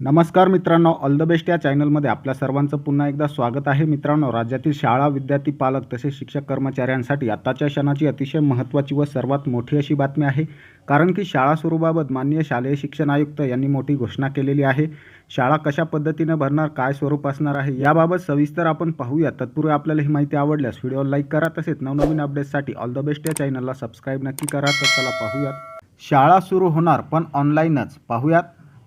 नमस्कार मित्रांनो all the best या चॅनलमध्ये आपल्या सर्वांचं पुन्हा एकदा स्वागत आहे. मित्रांनो राज्यातील शाळा विद्यार्थी पालक तसेच शिक्षक कर्मचाऱ्यांसाठी आताच्या क्षणाची अतिशय महत्त्वाची व सर्वात मोठी अशी बातमी आहे. कारण की शाळा सुरूबाबत माननीय शालेय शिक्षण आयुक्त यांनी मोठी घोषणा केलेली आहे. शाळा कशा पद्धतीने भरणार काय स्वरूप असणार आहे याबाबत सविस्तर आपण पाहूया. तत्पूर्वी आपल्याला ही माहिती आवडल्यास व्हिडिओ लाईक करा तसेच नवनवीन अपडेट्ससाठी ऑल द बेस्ट या चॅनलला सबस्क्राईब नक्की करा. तर चला पाहूयात. शाळा सुरू होणार पण ऑनलाईनच पाहूयात.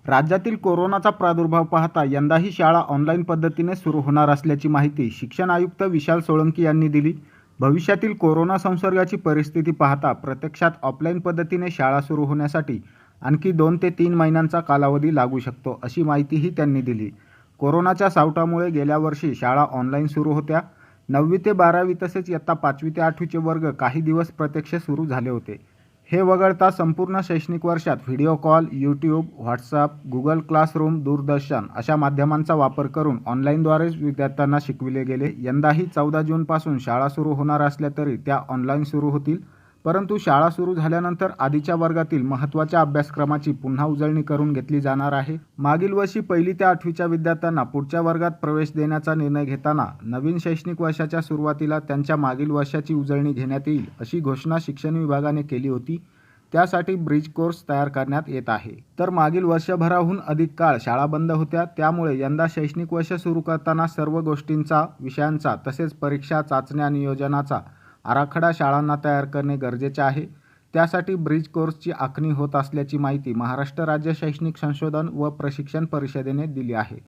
राज्यातील कोरोनाचा प्रादुर्भाव पाहता यंदाही शाळा ऑनलाईन पद्धतीने सुरू होणार असल्याची माहिती शिक्षण आयुक्त विशाल सोळंकी यांनी दिली. भविष्यातील कोरोना संसर्गाची परिस्थिती पाहता प्रत्यक्षात ऑफलाईन पद्धतीने शाळा सुरू होण्यासाठी आणखी दोन ते तीन महिन्यांचा कालावधी लागू शकतो अशी माहितीही त्यांनी दिली. कोरोनाच्या सावटामुळे गेल्या वर्षी शाळा ऑनलाईन सुरू होत्या. नववी ते बारावी तसेच इयत्ता पाचवी ते आठवीचे वर्ग काही दिवस प्रत्यक्ष सुरू झाले होते. हे वगळता संपूर्ण शैक्षणिक वर्षात video call YouTube WhatsApp Google classroom Doordarshan अशा माध्यमांचा वापर करून ऑनलाईनद्वारेच विद्यार्थ्यांना शिकविले गेले. यंदाही चौदा जूनपासून शाळा सुरू होणार असल्या तरी त्या ऑनलाईन सुरू होतील. परंतु शाळा सुरू झाल्यानंतर आधीच्या वर्गातील महत्त्वाच्या अभ्यासक्रमाची पुन्हा उजळणी करून घेतली जाणार आहे. मागील वर्षी पहिली ते आठवीच्या विद्यार्थ्यांना पुढच्या वर्गात प्रवेश देण्याचा निर्णय घेताना नवीन शैक्षणिक वर्षाच्या सुरुवातीला त्यांच्या मागील वर्षाची उजळणी घेण्यात येईल अशी घोषणा शिक्षण विभागाने केली होती. त्यासाठी ब्रिज कोर्स तयार करण्यात येत आहे. तर मागील वर्षभराहून अधिक काळ शाळा बंद होत्या. त्यामुळे यंदा शैक्षणिक वर्ष सुरू करताना सर्व गोष्टींचा विषयांचा तसेच परीक्षा चाचण्या नियोजनाचा आराखडा शाळांना तयार करणे गरजेचे आहे. त्यासाठी ब्रिज कोर्सची आखणी होत असल्याची माहिती महाराष्ट्र राज्य शैक्षणिक संशोधन व प्रशिक्षण परिषदेने दिली आहे.